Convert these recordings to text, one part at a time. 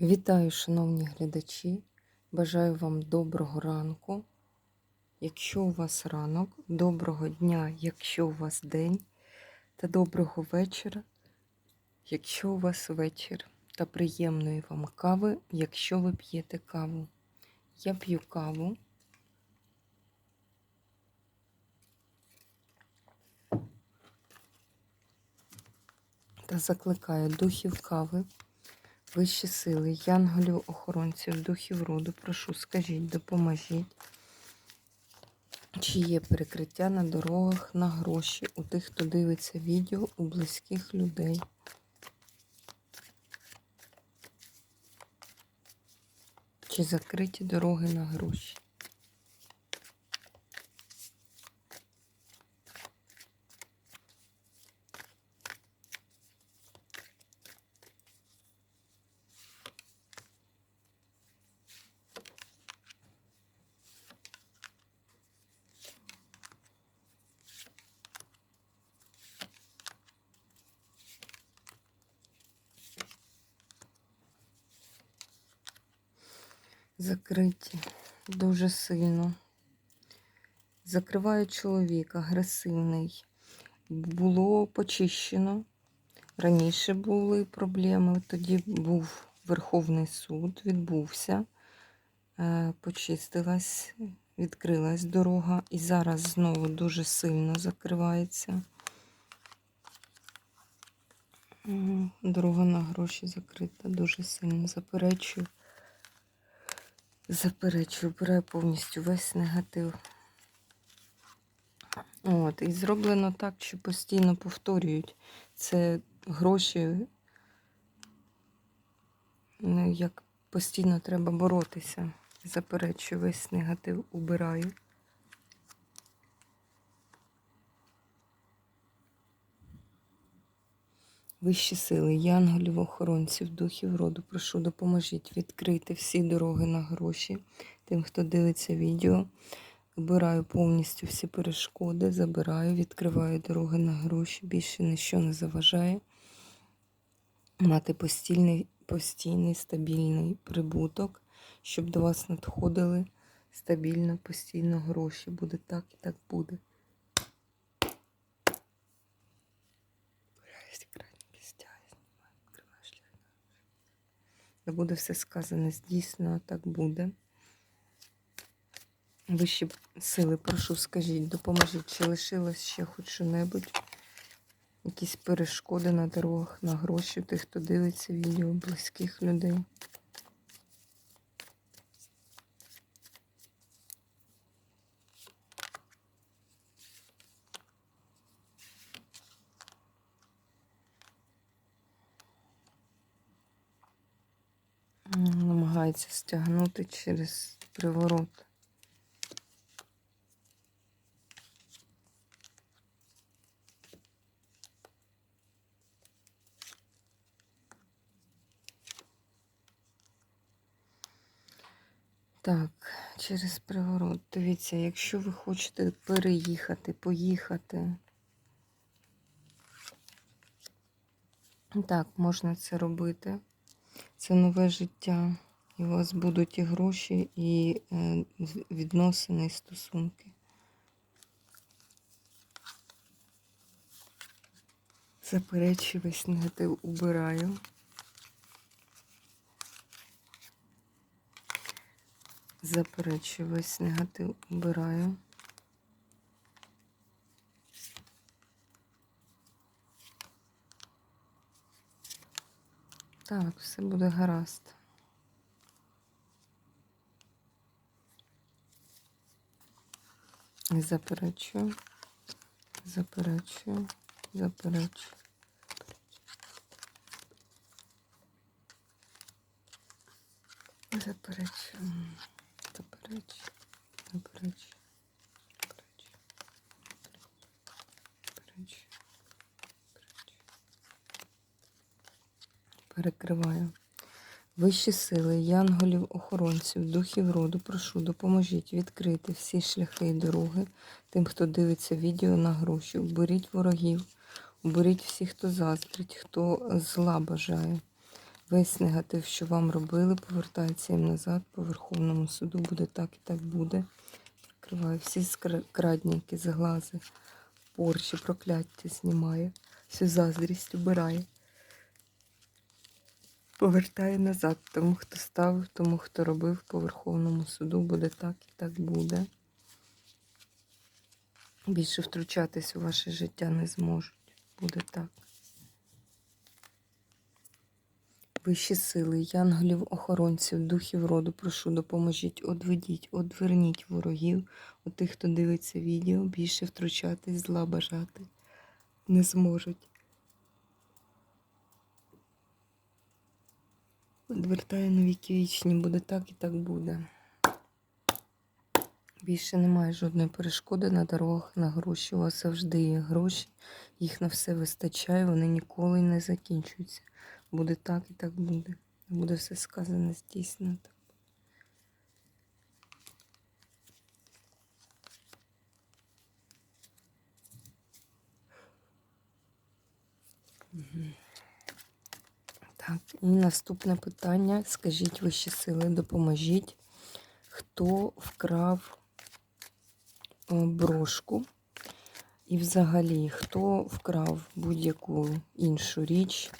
Вітаю, шановні глядачі! Бажаю вам доброго ранку. Якщо у вас ранок, доброго дня, якщо у вас день, та доброго вечора, якщо у вас вечір, та приємної вам кави, якщо ви п'єте каву. Я п'ю каву. Та закликаю духів кави. Вищі сили, янголів, охоронців, духів роду, прошу, скажіть, допоможіть. Чи є перекриття на дорогах на гроші у тих, хто дивиться відео у близьких людей? Чи закриті дороги на гроші? Закриті дуже сильно. Закриває чоловік, агресивний. Було почищено. Раніше були проблеми. Тоді був Верховний суд, відбувся, е, почистилась, відкрилась дорога. І зараз знову дуже сильно закривається. Дорога на гроші закрита, дуже сильно заперечую. Заперечую, обираю повністю весь негатив. От, і зроблено так, що постійно повторюють. Це гроші, ну, як постійно треба боротися. Заперечую, весь негатив убираю. Вищі сили, янголів, охоронців, духів роду, прошу, допоможіть відкрити всі дороги на гроші тим, хто дивиться відео. Обираю повністю всі перешкоди, забираю, відкриваю дороги на гроші, більше ніщо не заважає. Мати постійний, постійний стабільний прибуток, щоб до вас надходили стабільно, постійно гроші. Буде так і так буде. Та буде все сказане здійснено, так буде. Вищі сили, прошу, скажіть, допоможіть, чи лишилось ще хоч що-небудь? Якісь перешкоди на дорогах, на гроші, тих, хто дивиться відео, близьких людей. Намагається стягнути через приворот. Так, через приворот. Дивіться, якщо ви хочете переїхати, поїхати. Так, можна це робити. Це нове життя. І у вас будуть і гроші, і е, відносини, і стосунки. Заперечую весь негатив убираю. Заперечую весь негатив убираю. Так, все буде гаразд. Заперечую, заперечую, заперечую. Заперечую, заперечую, заперечую, заперечую, заперечую. перекриваю. Вищі сили, янголів, охоронців, духів роду, прошу, допоможіть відкрити всі шляхи і дороги тим, хто дивиться відео на гроші. Уберіть ворогів, уберіть всіх, хто заздрить, хто зла бажає. Весь негатив, що вам робили, повертається їм назад. По Верховному суду буде так і так буде. Прикриває всі крадніки, заглази, порчі, прокляття знімає, всю заздрість убирає. Повертає назад тому, хто ставив, тому, хто робив по Верховному суду, буде так і так буде. Більше втручатись у ваше життя не зможуть. Буде так. Вищі сили, янголів, охоронців, духів роду, прошу, допоможіть, одведіть, одверніть ворогів, у тих, хто дивиться відео, більше втручатись, зла бажати не зможуть. Відвертаю на віки вічні, буде так і так буде. Більше немає жодної перешкоди на дорогах, на гроші. У вас завжди є гроші, їх на все вистачає, вони ніколи не закінчуються. Буде так і так буде. Буде все сказане, здійснено. Так, і наступне питання. Скажіть вищі сили, допоможіть, хто вкрав е, брошку і взагалі хто вкрав будь-яку іншу річ.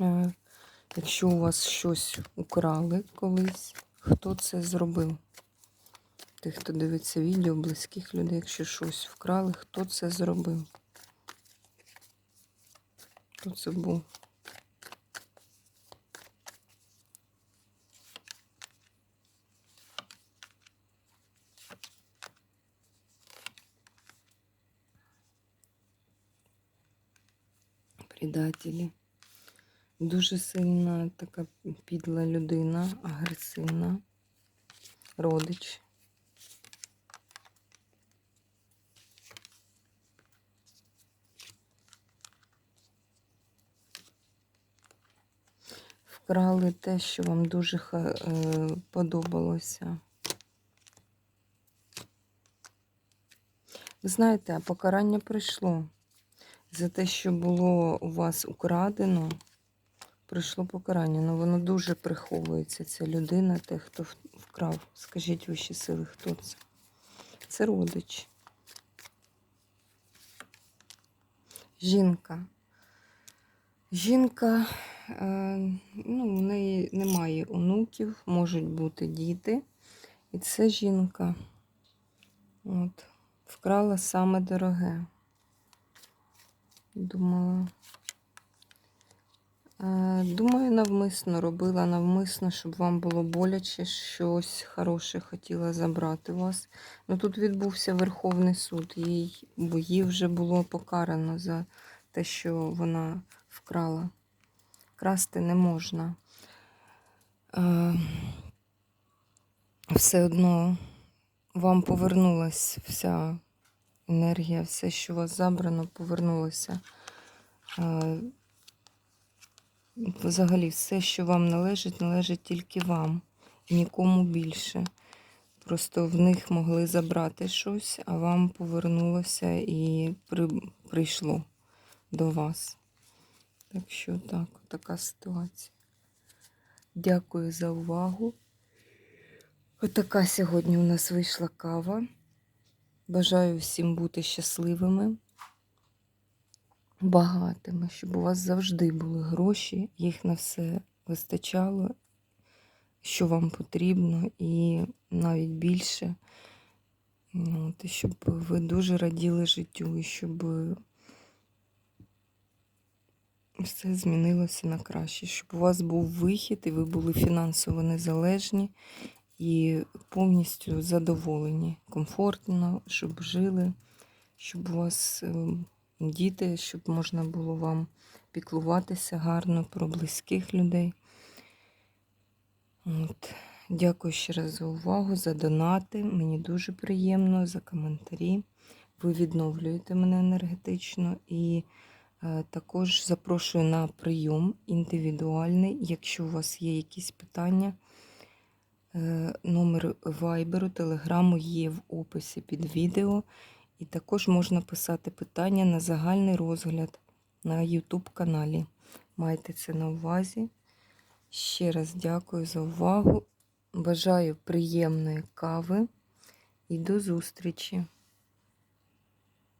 Е, Якщо у вас щось украли колись, хто це зробив? Тих, хто дивиться відео, близьких людей, якщо щось вкрали, хто це зробив? Хто був? Предателі. Дуже сильна така підла людина, агресивна, родич. Вкрали те, що вам дуже е, подобалося. Ви знаєте, покарання прийшло. За те, що було у вас украдено, прийшло покарання. Ну воно дуже приховується. Ця людина, те, хто вкрав. Скажіть вищі сили, хто це? Це родич. Жінка. Жінка, ну, в неї немає онуків, можуть бути діти. І це жінка. От, вкрала саме дороге. Думала. Е, Думаю, навмисно робила навмисно, щоб вам було боляче, щось хороше хотіла забрати вас. Ну тут відбувся Верховний суд, їй, бо її вже було покарано за те, що вона вкрала. Красти не можна. Е, Все одно вам повернулась вся енергія, все, що у вас забрано, повернулося. Е, Взагалі, все, що вам належить, належить тільки вам нікому більше. Просто в них могли забрати щось, а вам повернулося і при... прийшло до вас. Так що так, така ситуація. Дякую за увагу. Отака сьогодні у нас вийшла кава. Бажаю всім бути щасливими, багатими, щоб у вас завжди були гроші, їх на все вистачало, що вам потрібно, і навіть більше. От, щоб ви дуже раділи життю, і щоб все змінилося на краще, щоб у вас був вихід, і ви були фінансово незалежні і повністю задоволені, комфортно, щоб жили, щоб у вас е, діти, щоб можна було вам піклуватися гарно про близьких людей. От. Дякую ще раз за увагу, за донати. Мені дуже приємно, за коментарі. Ви відновлюєте мене енергетично і також запрошую на прийом індивідуальний. Якщо у вас є якісь питання, е, номер вайберу, телеграму є в описі під відео. І також можна писати питання на загальний розгляд на YouTube каналі. Майте це на увазі. Ще раз дякую за увагу. Бажаю приємної кави і до зустрічі!